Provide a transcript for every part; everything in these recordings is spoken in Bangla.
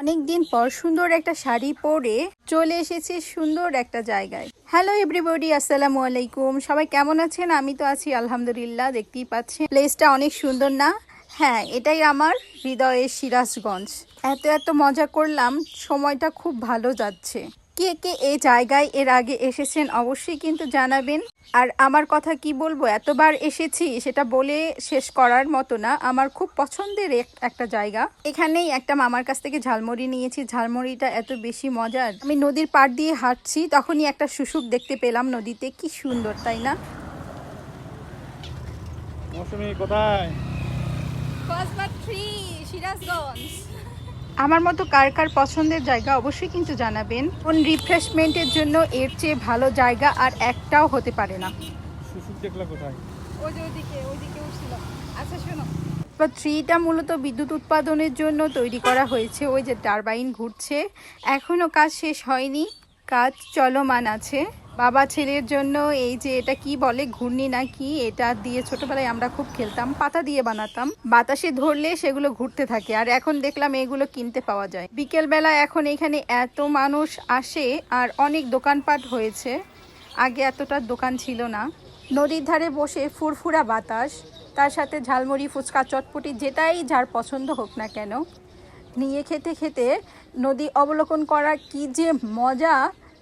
অনেকদিন পর সুন্দর একটা শাড়ি পরে চলে এসেছি সুন্দর একটা জায়গায়। হ্যালো এভরিবডি আসসালামু আলাইকুম। সবাই কেমন আছেন? আমি তো আছি, আলহামদুলিল্লাহ, দেখতেই পাচ্ছেন। প্লেসটা অনেক সুন্দর না? হ্যাঁ এটাই আমার হৃদয়ের সিরাজগঞ্জ। এত এত মজা করলাম, সময়টা খুব ভালো যাচ্ছে। কে কে এই জায়গায় এর আগে এসেছেন অবশ্যই কিন্তু জানাবেন। আর আমার কথা কি বলব? এতবার এসেছি সেটা বলে শেষ করার মতো না। আমার খুব পছন্দের একটা জায়গা। এখানেই একটা মামার কাছ থেকে ঝালমুড়ি নিয়েছি। ঝালমুড়িটা এত বেশি মজার। আমি নদীর পাড় দিয়ে হাঁটছি তখনই একটা শুশুক দেখতে পেলাম নদীতে। কি সুন্দর তাই না? মৌসুমি কোথায়? সিরাজগঞ্জ। আমার মতো কার কার পছন্দের জায়গা অবশ্যই কিন্তু জানাবেন। কোন রিফ্রেশমেন্টের জন্য এর চেয়ে ভালো জায়গা আর একটাও হতে পারে না। ট্রিটা কোথায়? ওই যে ওইদিকে ওইদিকে উঠছিল। আচ্ছা শোনো। বা থ্রিটা মূলত বিদ্যুৎ উৎপাদনের জন্য তৈরি করা হয়েছে। ওই যে টারবাইন ঘুরছে। এখনও কাজ শেষ হয়নি। কাজ চলমান আছে। বাবা ছেলের জন্য এই যে এটা কি বলে, ঘূর্ণি না কি, এটা দিয়ে ছোটবেলায় আমরা খুব খেলতাম, পাতা দিয়ে বানাতাম। বাতাসে ধরলে সেগুলো ঘুরতে থাকে। আর এখন দেখলাম এগুলো কিনতে পাওয়া যায়। বিকেলবেলা এখন এখানে এত মানুষ আসে আর অনেক দোকানপাট হয়েছে। আগে এতটা দোকান ছিল না। নদীর ধারে বসে ফুরফুরা বাতাস, তার সাথে ঝালমুড়ি, ফুচকা, চটপটি, যেটাই যার পছন্দ হোক না কেন। নিয়ে খেতে খেতে নদী অবলোকন করার কি যে মজা!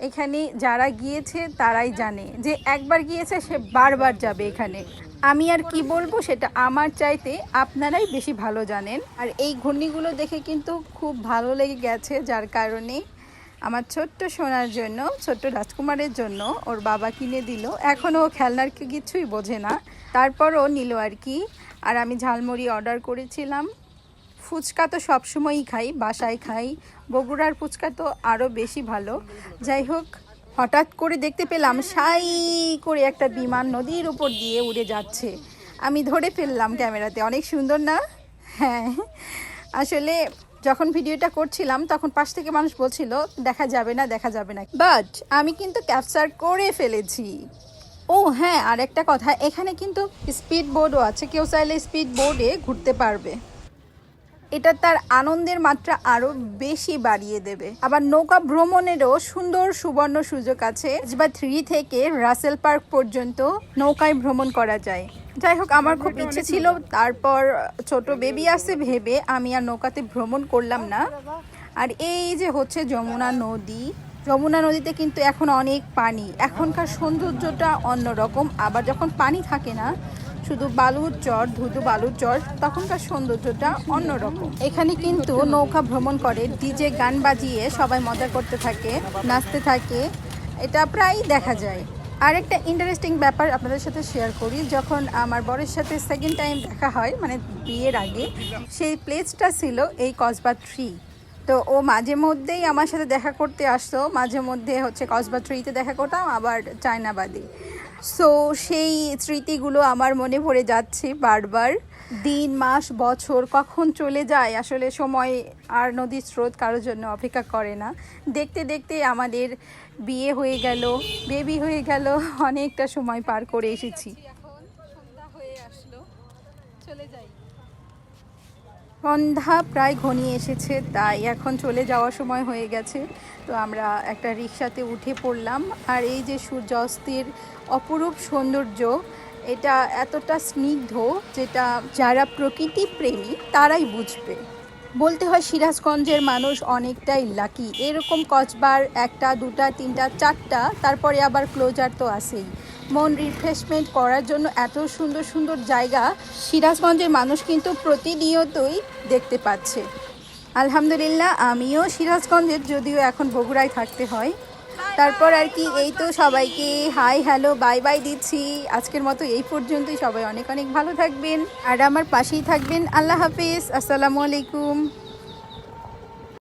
এখানে যারা গিয়েছে তারাই জানে যে একবার গিয়েছে সে বারবার যাবে এখানে। আমি আর কি বলব সেটা আমার চাইতে আপনারাই বেশি ভালো জানেন। আর এই ঘূর্ণিগুলো দেখে কিন্তু খুব ভালো লেগে গেছে, যার কারণে আমার ছোট্ট সোনার জন্য, ছোট্ট রাজকুমারের জন্য ওর বাবা কিনে দিল। এখনও খেলনার কিছুই বোঝে না। তারপরও নিল আর কি। আর আমি ঝালমুড়ি অর্ডার করেছিলাম। ফুচকা তো সবসময়ই খাই, বাসায় খাই। বগুড়ার ফুচকা তো আরও বেশি ভালো। যাই হোক, হঠাৎ করে দেখতে পেলাম সাই করে একটা বিমান নদীর উপর দিয়ে উড়ে যাচ্ছে। আমি ধরে ফেললাম ক্যামেরাতে, অনেক সুন্দর না? হ্যাঁ। আসলে যখন ভিডিওটা করছিলাম, তখন পাশ থেকে মানুষ বলছিল, দেখা যাবে না, দেখা যাবে না। বাট আমি কিন্তু ক্যাপচার করে ফেলেছি। ও হ্যাঁ আর একটা কথা, এখানে কিন্তু স্পিড বোর্ডও আছে। কেউ চাইলে স্পিড বোর্ডে ঘুরতে পারবে। এটা তার আনন্দের মাত্রা আরও বেশি বাড়িয়ে দেবে। আবার নৌকা ভ্রমণেরও সুন্দর সুবর্ণ সুযোগ আছে। বা থ্রি থেকে রাসেল পার্ক পর্যন্ত নৌকায় ভ্রমণ করা যায়। যাই হোক আমার খুব ইচ্ছে ছিল তারপর ছোট বেবি আছে ভেবে আমি আর নৌকাতে ভ্রমণ করলাম না। আর এই যে হচ্ছে যমুনা নদী যমুনা নদীতে কিন্তু এখন অনেক পানি। এখনকার সৌন্দর্যটা অন্যরকম। আবার যখন পানি থাকে না শুধু বালুর চর, ধুধু বালুর চর, তখনকার সৌন্দর্যটা অন্যরকম। এখানে কিন্তু নৌকা ভ্রমণ করে, ডিজে গান বাজিয়ে সবাই মজা করতে থাকে, নাচতে থাকে, এটা প্রায়ই দেখা যায়। আর একটা ইন্টারেস্টিং ব্যাপার আপনাদের সাথে শেয়ার করি, যখন আমার বরের সাথে সেকেন্ড টাইম দেখা হয় মানে বিয়ের আগে, সেই প্লেসটা ছিল এই কসবা থ্রি তো ও মাঝে মধ্যেই আমার সাথে দেখা করতে আসতো, মাঝে মধ্যে হচ্ছে কসবা থ্রিতে দেখা করতাম, আবার চায়নাবাদে। সো সেই স্মৃতিগুলো আমার মনে পড়ে যাচ্ছে বারবার। দিন, মাস, বছর, কখন চলে যায়, আসলে সময় আর নদীর স্রোত কারোর জন্য অপেক্ষা করে না। দেখতে দেখতে আমাদের বিয়ে হয়ে গেল বেবি হয়ে গেল, অনেকটা সময় পার করে এসেছি। এখন সন্ধ্যা হয়ে আসলো, চলে যাই। সন্ধ্যা প্রায় ঘনিয়ে এসেছে, তাই এখন চলে যাওয়ার সময় হয়ে গেছে। তো আমরা একটা রিক্সাতে উঠে পড়লাম, আর এই যে সূর্যাস্তের অপরূপ সৌন্দর্য, এটা এতটা স্নিগ্ধ যেটা যারা প্রকৃতি প্রেমী, তারাই বুঝবে। বলতে হয় সিরাজগঞ্জের মানুষ অনেকটাই লাকি এরকম কচবার একটা, দুটা, তিনটা, চারটা, তারপরে আবার ক্লোজার তো আছেই। মন রিফ্রেশমেন্ট করার জন্য এত সুন্দর সুন্দর জায়গা সিরাজগঞ্জের মানুষ কিন্তু প্রতিনিয়তই দেখতে পাচ্ছে। আলহামদুলিল্লাহ, আমিও সিরাজগঞ্জের, যদিও এখন বগুড়ায় থাকতে হয়। তারপর আর কি, এই তো সবাইকে হাই হ্যালো বাই বাই দিচ্ছি। আজকের মতো এই পর্যন্তই, সবাই অনেক অনেক ভালো থাকবেন। আর আমার পাশেই থাকবেন, আল্লাহ হাফিজ, আসসালামু আলাইকুম।